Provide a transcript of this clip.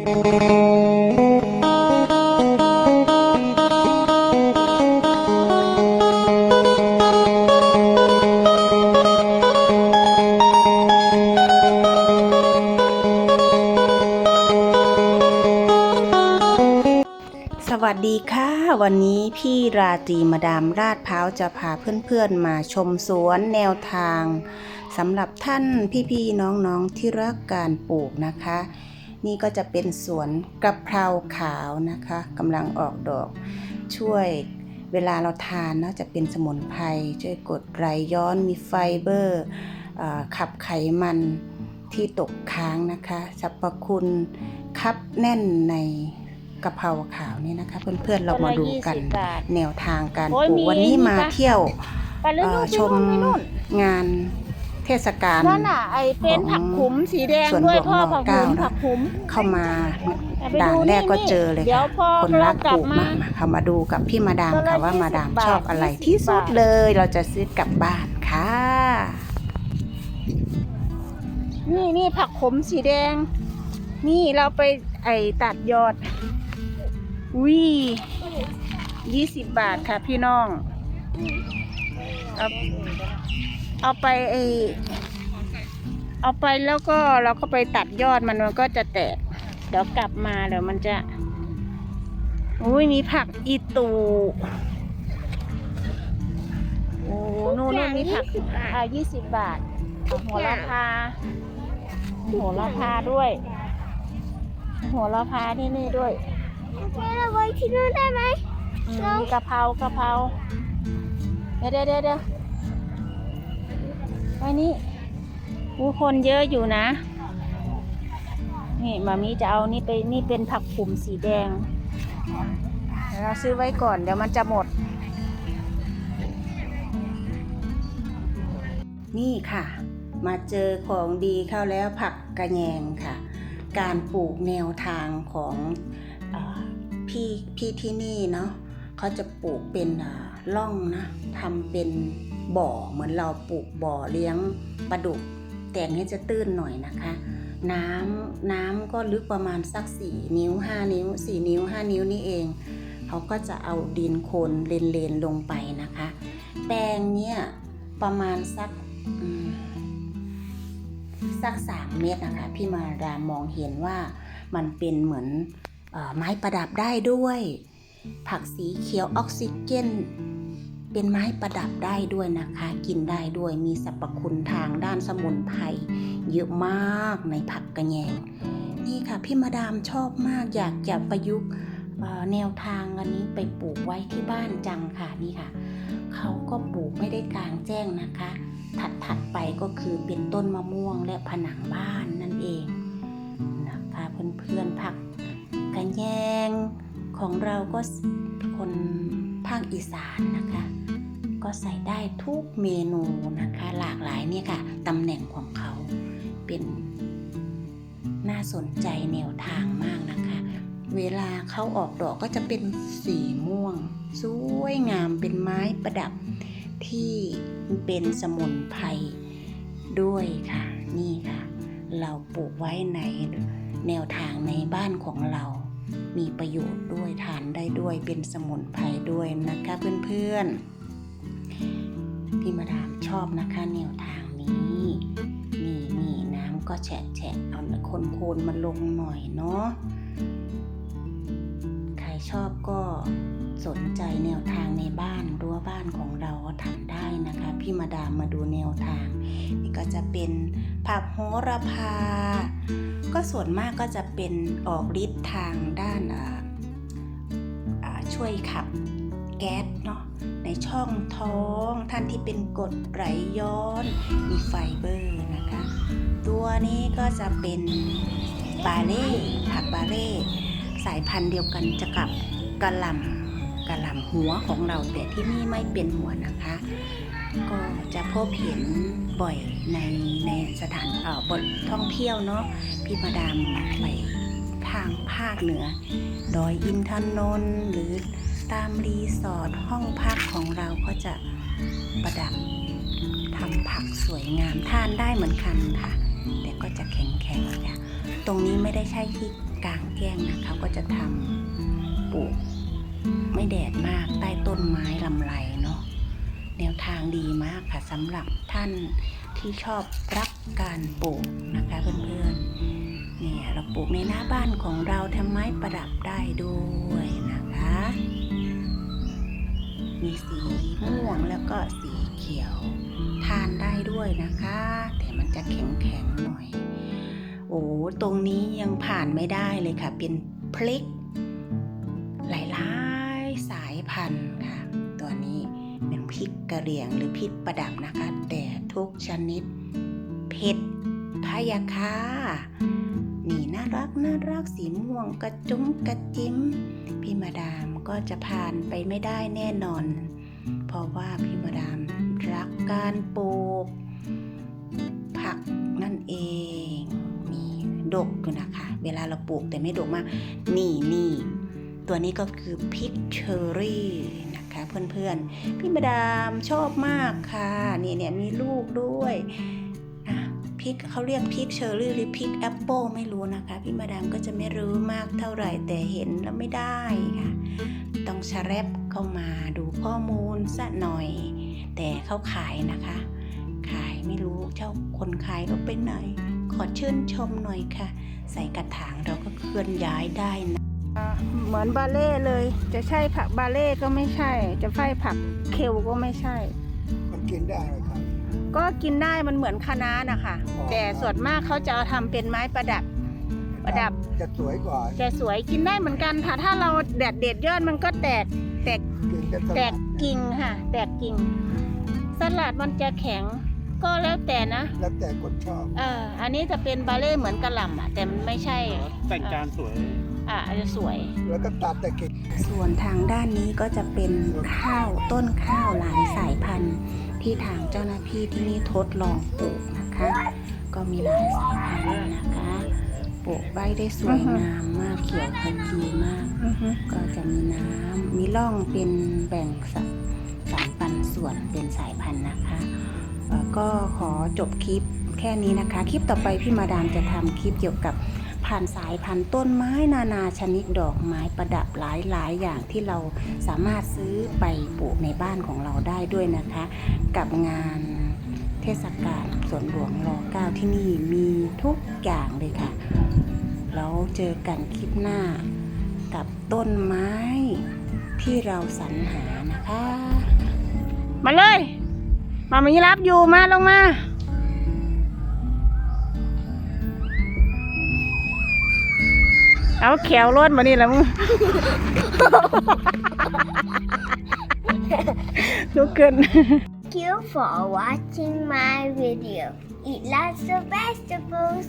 สวัสดีค่ะ วันนี้พี่ราตรีมาดามราดพร้าจะพาเพื่อนๆมาชมสวนแนวทางสำหรับท่านพี่ๆน้องๆที่รักการปลูกนะคะ นี่ก็จะเป็นสวนกะเพราขาวนะคะกำลังออกดอกช่วยเวลาเราทานเนาะจะเป็นสมุนไพรช่วยกดไหลย้อนมีไฟเบอร์อ่าขับไขมันที่ตกค้างนะคะสรรพคุณคับแน่นในกะเพราขาวนี่นะคะ เพื่อนๆเรามาดูกันยี่สิบบาทแนวทางการโอ้ปยลูกมีวันนี้มีมาปะเที่ยวไปเลยเอ่นู่อนไปชมนู่นไปนู่นงานเทศกาล นั่นน่ะไอเป็นผักขุมสีแดงสวนด้วยหลวงพ่อรผักเก้าขุมนะผักขุม เข้ามาไปด่านดูแรกก็นี่เจอเลยเดี๋ยวค่ะพอคนรักปเรากลับลูกมามากมาค่ะมาดูกับพี่มาดามตัวละค่ะว่า20มาดามบาทชอบอะไร20ที่สุดบาท เลยเราจะซื้อกลับบ้านค่ะ นี่นี่ผักขมสีแดง นี่เราไปไอตัดยอดวิยี่สิบบาทค่ะพี่น้องเอา เอาไปไอเอาไปแล้วก็เราก็ไปตัดยอดมันมันก็จะแตก เดี๋ยวกลับมาเดี๋ยวมันจะอุ้ยมีผักอีตูโอ้นู่นนู่นมีผักอ่ายี่สิบบาทเอาหัวละพาหัวละพาด้วยหัวละพาที่นี่ด้วยเจ๊เราไว้ที่นู่นได้ไหมอืมมีกะเพรากะเพราเดี๋ยวเดี๋ยวเดี๋ยวเดี๋ย วไว้นี่ผู้คนเยอะอยู่นะ นี่มามีจะเอานี่ไปนี่เป็นผักผุมสีแดง เราซื้อไว้ก่อนเดี๋ยวมันจะหมด นี่ค่ะ มาเจอของดีเข้าแล้วผักกระแยงค่ะ การปลูกแนวทางของอพี่พี่ที่นี่เนาะเขาจะปลูกเป็นอ่าร่องนะทำเป็น บ่อเหมือนเราปลูกบ่อเลี้ยงปลาดุก แต่งให้จะตื้นหน่อยนะคะ น้ำน้ำก็ลึกประมาณสัก 4 นิ้ว 5 นิ้ว 4 นิ้ว 5 นิ้วนี่เอง เขาก็จะเอาดินโคลนเลนเลนๆลงไปนะคะ แปลงเนี่ยประมาณสักอืมสัก 3 เมตรนะคะ พี่มาดามองเห็นว่ามันเป็นเหมือนเออไม้ประดับได้ด้วย ผักสีเขียวออกซิเจน เป็นไม้ประดับได้ด้วยนะคะ กินได้ด้วยมีสรรพคุณทางด้านสมุนไพรเยอะมากในผักกระแยง นี่ค่ะพี่มาดามชอบมากอยากจะประยุกต์แนวทางอันนี้ไปปลูกไว้ที่บ้านจังค่ะนี่ค่ะ เขาก็ปลูกไม่ได้กลางแจ้งนะคะ ถัดถัดไปก็คือเป็นต้นมะม่วงและผนังบ้านนั่นเองนะคะเพื่อนๆผักกระแยง ของเราก็คนภาคอีสานนะคะ ก็ใส่ได้ทุกเมนูนะคะ หลากหลายเนี่ยค่ะตำแหน่งของเขาเป็นน่าสนใจแนวทางมากนะคะ เวลาเขาออกดอกก็จะเป็นสีม่วง สวยงามเป็นไม้ประดับที่เป็นสมุนไพรด้วยค่ะ นี่ค่ะ เราปลูกไว้ในแนวทางในบ้านของเรา มีประโยชน์ด้วยทานได้ด้วยเป็นสมุนไพรด้วยนะคะเพื่อนๆพี่มาดามชอบนะคะแนวทางนี้นี่นี่น้ำก็แฉะแฉะเอาคนโคนๆมาลงหน่อยเนาะใครชอบก็ สนใจแนวทางในบ้านรั้วบ้านของเราก็ทำได้นะคะ พี่มาดามมาดูแนวทาง นี่ก็จะเป็นผักโหระพา ก็ส่วนมากก็จะเป็นออกฤทธิ์ทางด้านช่วยขับแก๊สเนาะในช่องท้องท่านที่เป็นกรดไหลย้อนมีไฟเบอร์นะคะ ตัวนี้ก็จะเป็นบาเล่ผักบาเล่สายพันธุ์เดียวกันจะกับกระหล่ำ กะหล่ำหัวของเราแต่ที่นี่ไม่เป็นหัวนะคะ ก็จะพบเห็นบ่อยในในสถานเอ่อบนท่องเที่ยวเนาะพี่มาดามไปทางภาคเหนือ ดอยอินทนนท์หรือตามรีสอร์ทห้องพักของเราก็จะประดับทำผักสวยงามทานได้เหมือนกันค่ะ แต่ก็จะแข็งๆค่ะตรงนี้ไม่ได้ใช่ที่กลางแจ้งนะเขาก็จะทำปลูก ไม่แดดมากใต้ต้นไม้ลำไรเนาะแนวทางดีมากค่ะสำหรับท่านที่ชอบรักการปลูกนะคะเพื่อนๆเนี่ยเราปลูกในหน้าบ้านของเราทำไม้ประดับได้ด้วยนะคะ มีสีม่วงแล้วก็สีเขียว ทานได้ด้วยนะคะ แต่มันจะแข็งๆหน่อย โอ้ตรงนี้ยังผ่านไม่ได้เลยค่ะ เป็นพลิก พันธุ์ค่ะ ตัวนี้เป็นพริกกระเหรี่ยงหรือพริกประดับนะคะ แต่ทุกชนิดเผ็ดพะยาคานี่น่ารักน่ารักสีม่วงกระจุ้มกระจิ้ม พี่มาดามก็จะผ่านไปไม่ได้แน่นอน เพราะว่าพี่มาดามรักการปลูก ผักนั่นเองมีดกอยู่นะคะ เวลาเราปลูกแต่ไม่ดกมาก นี่นี่ ตัวนี้ก็คือพริกเชอรี่นะคะเพื่อนๆ พี่มาดามชอบมากค่ะเนี่ยเนี่ยมีลูกด้วยอะพริกเขาเรียกพริกเชอรี่หรือพริกแอปเปิลไม่รู้นะคะ พี่มาดามก็จะไม่รู้มากเท่าไหร่แต่เห็นแล้วไม่ได้ค่ะ ต้องชะแรบเข้ามาดูข้อมูลสักหน่อย แต่เขาขายนะคะ ขายไม่รู้เจ้าคนขายก็ไปไหน ขอชื่นชมหน่อยค่ะ ใส่กระถางเราก็เคลื่อนย้ายได้นะ เหมือนบาเล่เลย จะใช่ผักบาเล่ก็ไม่ใช่ จะใช่ผักเคลก็ไม่ใช่ มันกินได้ไหมครับ ก็กินได้มันเหมือนคะน้านะคะ อ๋อ แต่ส่วนมากเขาจะเอาทำเป็นไม้ประดับ ประดับ จะสวยกว่าจะสวยกินได้เหมือนกันค่ะ ถ้าเราแดดเด็ดยอดมันก็แตกแตก กินกันตลอดแตกกิ่งค่ะ แตกกิ่งสลัดมันจะแข็ง ก็แล้วแต่นะแล้วแต่คนชอบ เอออันนี้จะเป็นบาเล่เหมือนกระหล่ำอะแต่มันไม่ใช่แต่งจานสวย อะอาจจะสวย แล้วก็ตัดแต่กิ่งส่วนทางด้านนี้ก็จะเป็นข้าวต้นข้าวหลายสายพันธุ์ ที่ทางเจ้าหน้าที่ที่นี่ทดลองปลูกนะคะ ก็มีหลายสายพันธุ์นะคะปลูกไว้ได้สวยงามมากเขียวขจีมาก ก็จะมีน้ำมีร่องเป็นแบ่งสัสามปันส่วนเป็นสายพันธุ์นะคะเอ่อก็ขอจบคลิปแค่นี้นะคะ คลิปต่อไปพี่มาดามจะทำคลิปเกี่ยวกับ พันสายพันธุ์ต้นไม้นานาชนิดดอกไม้ประดับหลายๆ อย่างที่เราสามารถซื้อไปปลูกในบ้านของเราได้ด้วยนะคะ กับงานเทศกาลสวนหลวงรอเก้าที่นี่มีทุกอย่างเลยค่ะ แล้วเจอกันคลิปหน้ากับต้นไม้ที่เราสรรหานะคะ มาเลย มามีรับอยู่มาลงมา เอาแขวรถมานี่แล้วมึงลุกขึ้น Thank you for watching my video. Eat lots of vegetables.